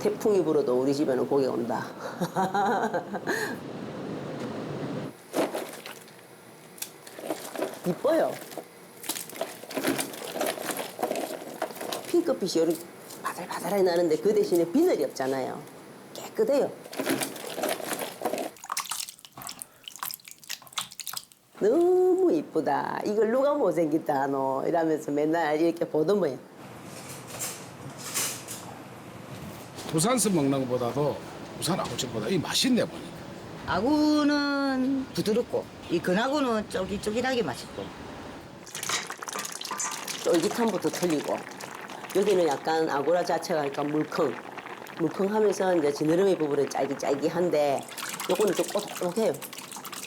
태풍이 불어도 우리 집에는 고기 온다. 이뻐요. 핑크빛이 여기 바들바들하게 나는데 그 대신에 비늘이 없잖아요. 깨끗해요. 너무 이쁘다. 이걸 누가 못생겼다, 너. 이러면서 맨날 이렇게 보더만요. 부산서 먹는 것보다도 부산 아구찜보다 이 맛있네 보니까. 아구는 부드럽고 이 근아구는 쫄깃쫄깃하게 맛있고. 쫄깃함부터 틀리고 여기는 약간 아고라 자체가 약간 물컹 물컹하면서 이제 지느러미 부분은 짤깃짤깃한데 요거는 좀 꼬독꼬독해요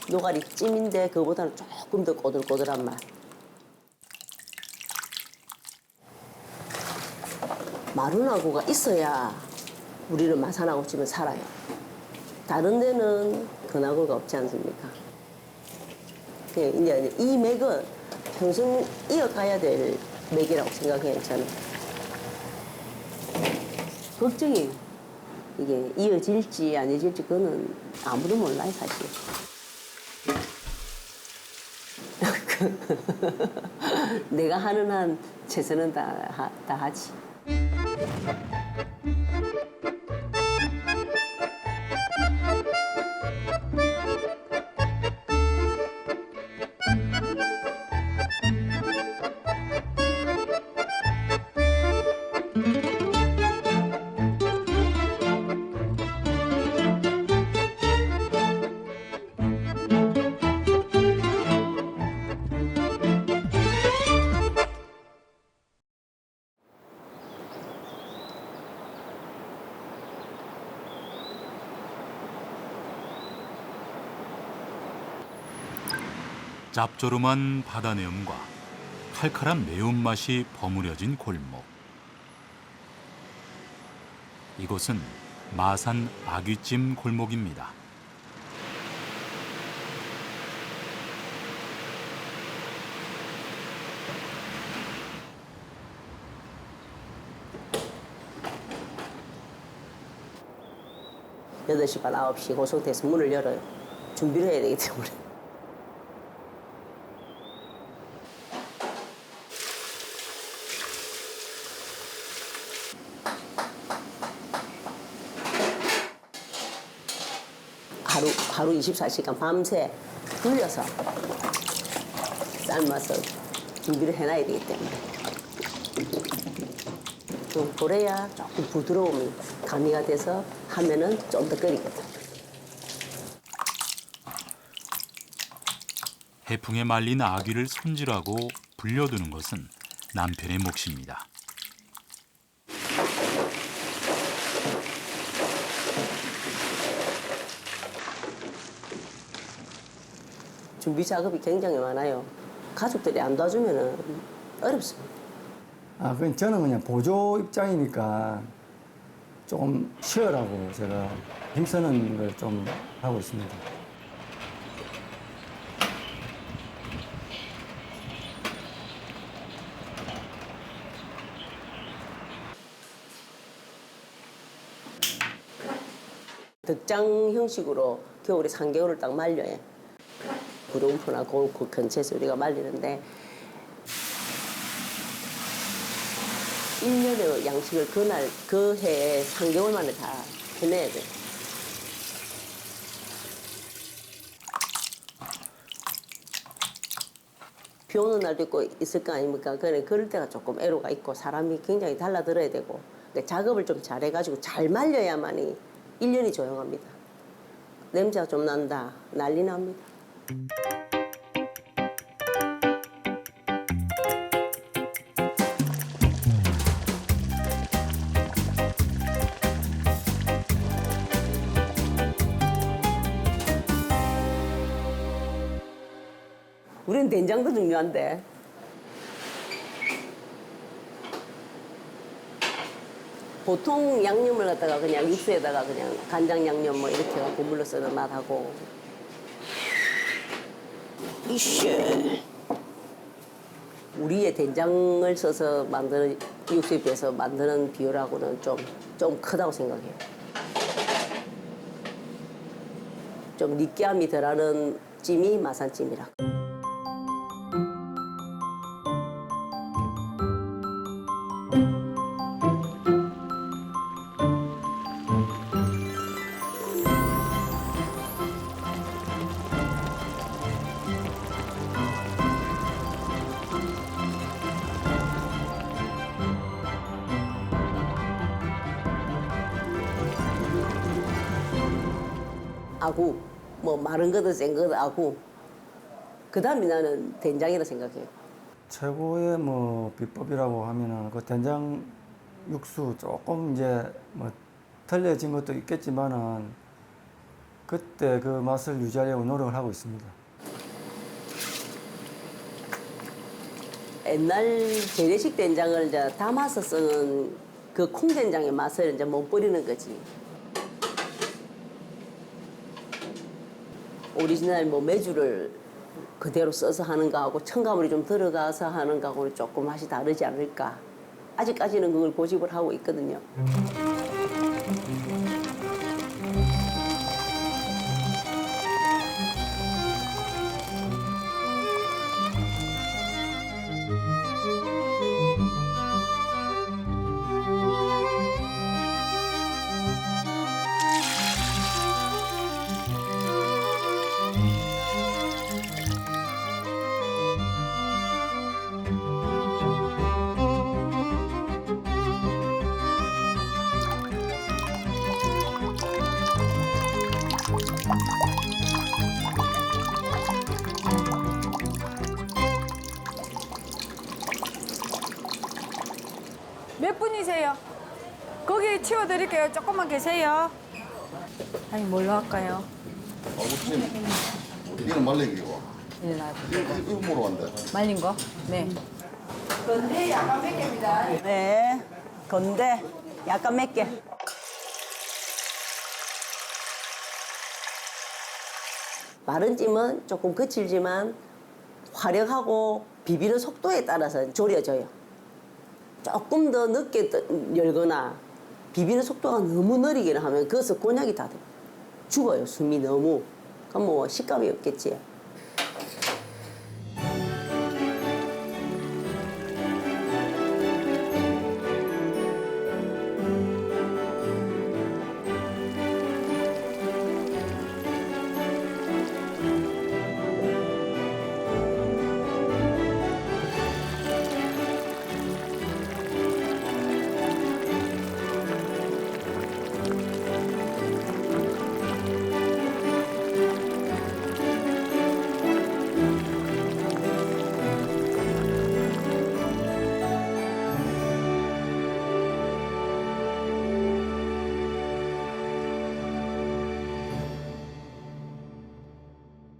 노가리 찜인데 그거보다는 조금 더 꼬들꼬들한 맛. 마른 아구가 있어야 우리는 마산아구 찜은 살아요 다른 데는 근아구가 없지 않습니까? 그 이제 이 맥은 평생 이어가야 될 맥이라고 생각해요, 저는. 걱정이 이게 이어질지 아니질지 그거는 아무도 몰라요, 사실. 내가 하는 한 최선은 다, 하- 다 하지. 짭조름한 바다 내음과 칼칼한 매운맛이 버무려진 골목. 이곳은 마산 아귀찜 골목입니다. 여덟 시 반, 아홉 시 고속돼서 문을 열어요. 준비를 해야 되기 때문에. 하루, 하루 24시간 밤새 돌려서 삶아서 준비를 해놔야 되기 때문에. 좀 그래야 조금 부드러움이 가미가 돼서 하면은 좀 더 끓이거든. 해풍에 말린 아귀를 손질하고 불려두는 것은 남편의 몫입니다. 준비 작업이 굉장히 많아요. 가족들이 안 도와주면은 어렵습니다. 아, 그건 저는 그냥 보조 입장이니까 조금 쉬어라고 제가 힘쓰는 걸 좀 하고 있습니다. 덕장 형식으로 겨울에 3개월을 딱 말려요. 구름프나 그, 그 근처에서 우리가 말리는데 1년의 양식을 그날 그 해에 3개월 만에 다 해내야 돼. 비 오는 날도 있고 있을 거 아닙니까? 그래 그럴 때가 조금 애로가 있고 사람이 굉장히 달라들어야 되고 그러니까 작업을 좀 잘해가지고 잘 말려야만이 1년이 조용합니다. 냄새가 좀 난다. 난리 납니다. 우리는 된장도 중요한데. 보통 양념을 갖다가 그냥 육수에다가 그냥 간장 양념 뭐 이렇게 갖고 물로 쓰는 맛하고 이씨 우리의 된장을 써서 만드는 육수에 비해서 만드는 비율하고는 좀, 좀 크다고 생각해요. 좀 느끼함이 덜하는 찜이 마산찜이라. 아구, 뭐 마른 거든 센 거든 아구. 그 다음에 나는 된장이라 생각해요. 최고의 뭐 비법이라고 하면은 그 된장 육수 조금 이제 뭐 틀려진 것도 있겠지만은 그때 그 맛을 유지하려고 노력을 하고 있습니다. 옛날 재래식 된장을 이제 담아서 쓰는 그 콩된장의 맛을 이제 못 버리는 거지. 오리지널 뭐 메주를 그대로 써서 하는 거하고 첨가물이 좀 들어가서 하는 거하고는 조금 맛이 다르지 않을까. 아직까지는 그걸 고집을 하고 있거든요. 치워드릴게요. 조금만 계세요. 아니 뭘로 할까요? 아버님, 이거는 말린 기고. 네, 나 이거, 이거 뭐로 한대? 말린 거. 네. 네, 건데 약간 맵게. 마른 찜은 조금 거칠지만 화력하고 비비는 속도에 따라서 졸여져요. 조금 더 늦게 떠- 열거나 비비는 속도가 너무 느리게 하면 그것은 곤약이 다 돼. 죽어요, 숨이 너무. 그럼 뭐 식감이 없겠지.